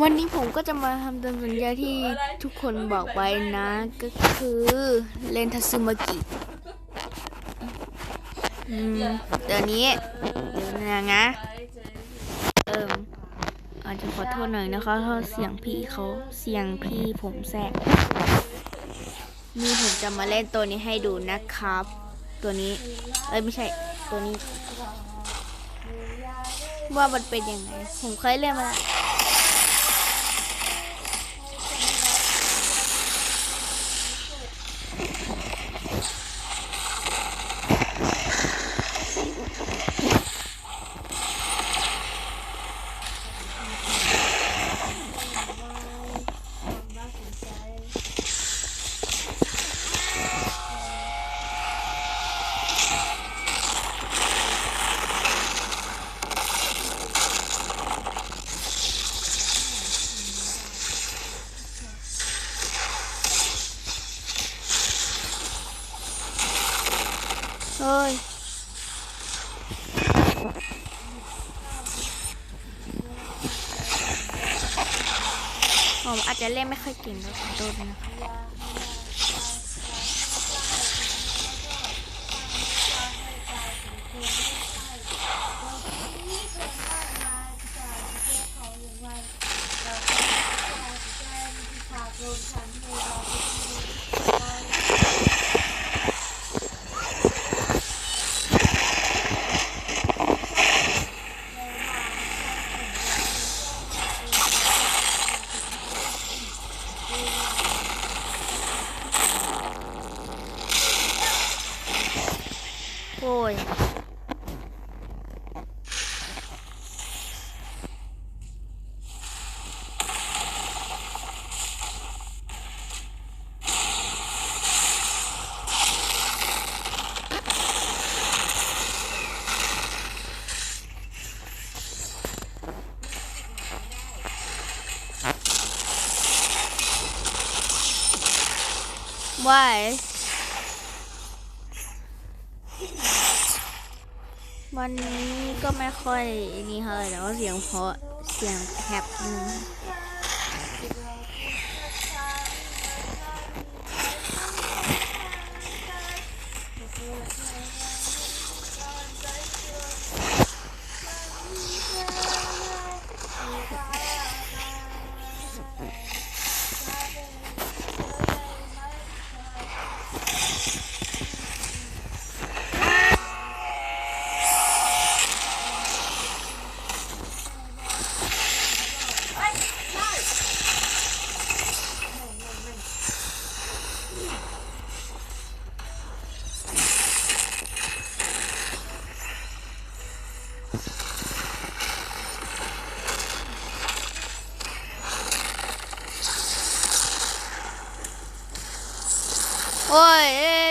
วันนี้ผมก็จะมาทำตามสัญญาที่ทุกคนบอกไว้นะ ก็คือเล่นทัซึมากิเดี๋ยวนี้เดี๋ยวนะนะเอิมอาจจะขอโทษหน่อยนะคะถ้าเสียงพี่เขาเสียงพี่ผมแทรกนี่ผมจะมาเล่นตัวนี้ให้ดูนะครับ ตัวนี้ เอ้ยไม่ใช่ตัวนี้ ว่ามันเป็นยังไง ผมเคยเล่นมาแล้ว เฮ้ย ผมอาจจะเล่นไม่ค่อยเก่งเลยขอโทษนะครับ ว่ายวันนี้ก็ไม่ค่อยนี่เท่าไหร่แต่ว่าเสียงเพราะเสียงแคบนึง โอ้ยเอ๊ะ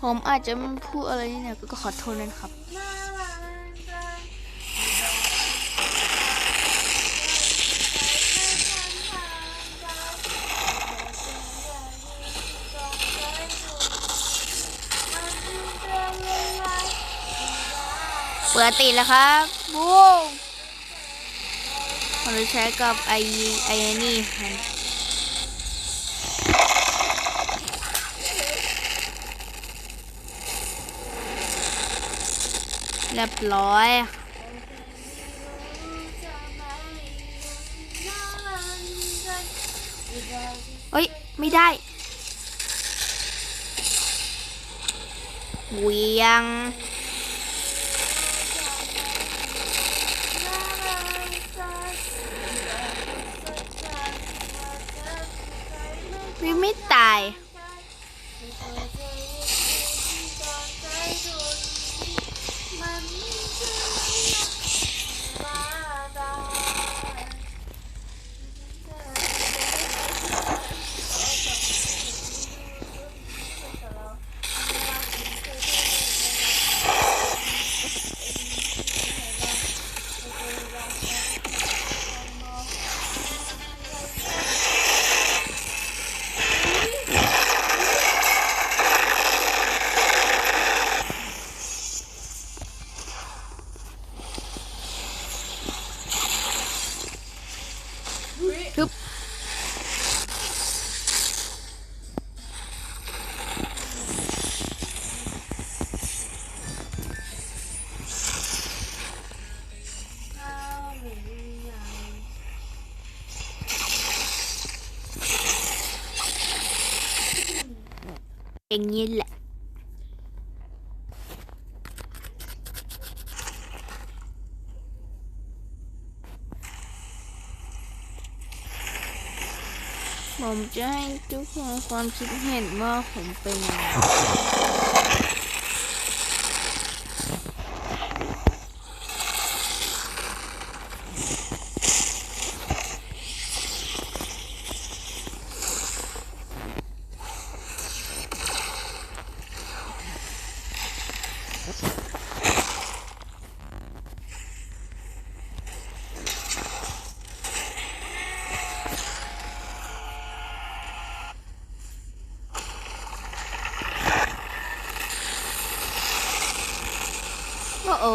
ผมอาจจะพูดอะไรนี่เนี่ยก็ขอโทษนะครับ เปิดติดแล้วครับบูมเราใช้กับไอไอนี่ครับ เรียบร้อย เฮ้ย ไม่ได้เวียง วิไม่ตาย อย่างนี้แหละผมจะ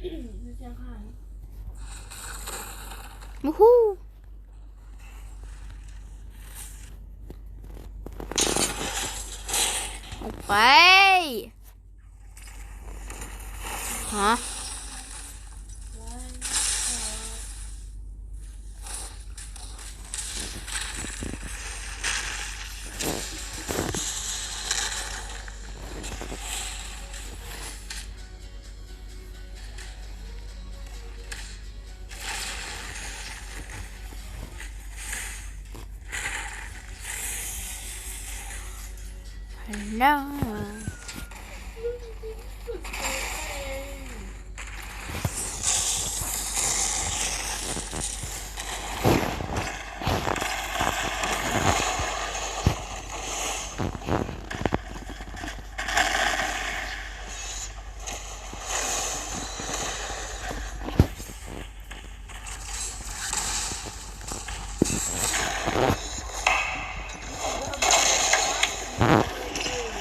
ให้ทุ ก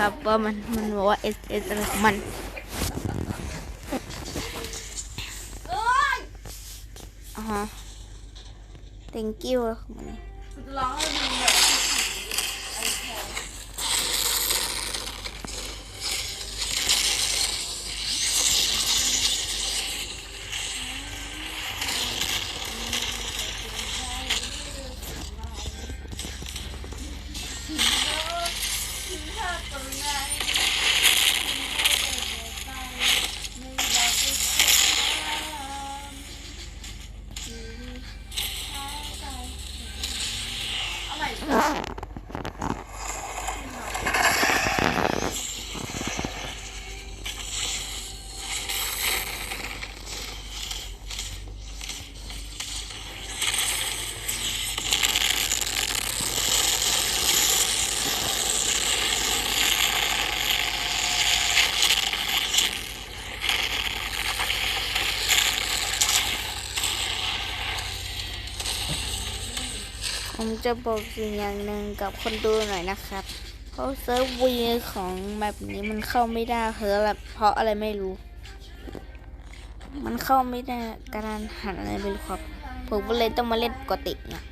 ครับว่ามันมันบอกว่า S S อะไรของมันอ่าฮะ thank you ของมันร้องให้ดู Ah! ผมจะบอกสิ่งอย่างหนึ่งกับคนดูหน่อยนะครับ เพราะเซิร์ฟวีของแบบนี้มันเข้าไม่ได้เพราะอะไรเพราะอะไรไม่รู้ มันเข้าไม่ได้การหันอะไรไม่รู้ครับ ผมก็เลยต้องมาเล่นปกติเนี่ย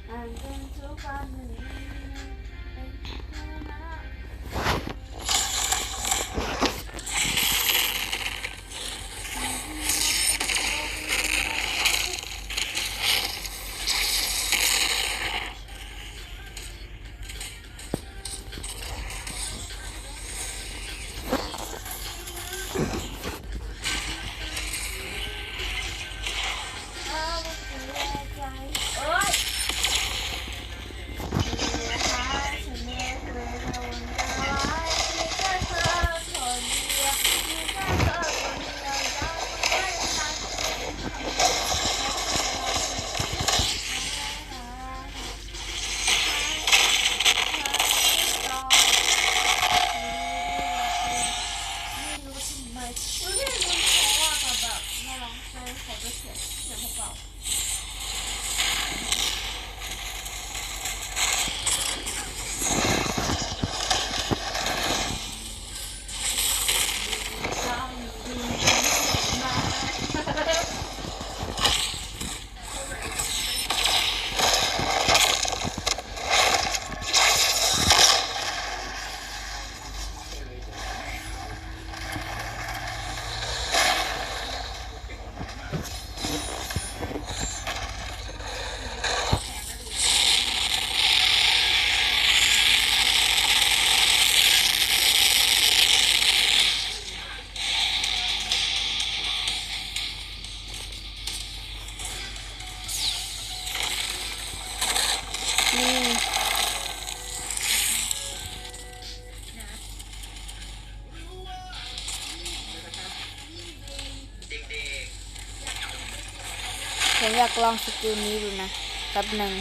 อยากลองสกิลนี้ดูนะแป๊บหนึ่ง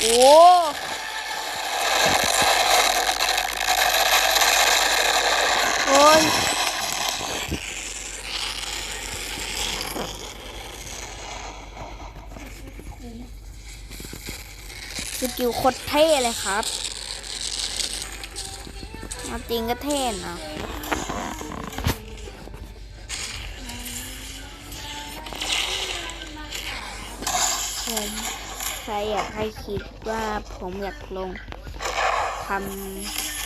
โอ้โอ้ยสกิลโคตรเท่เลยครับ เอาจริงก็เท่นะผมใครอยากให้คิดว่าผมอยากลงท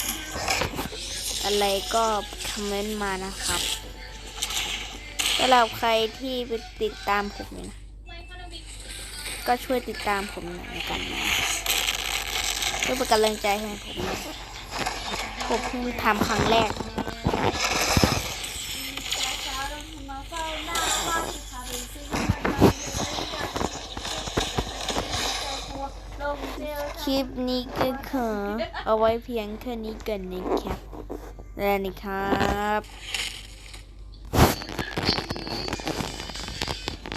ำอะไรก็คอมเมนต์มานะครับสำหรับใครที่ไปติดตามผมเนี่ยนะ ก็ช่วยติดตามผมหน่อยกันนะเพื่อเป็นกำลังใจให้ผมนะ ผมเพิ่งทำครั้งแรก คลิปนี้ก็ขอเอาไว้เพียงแค่นี้กันนะครับและนี่ครับ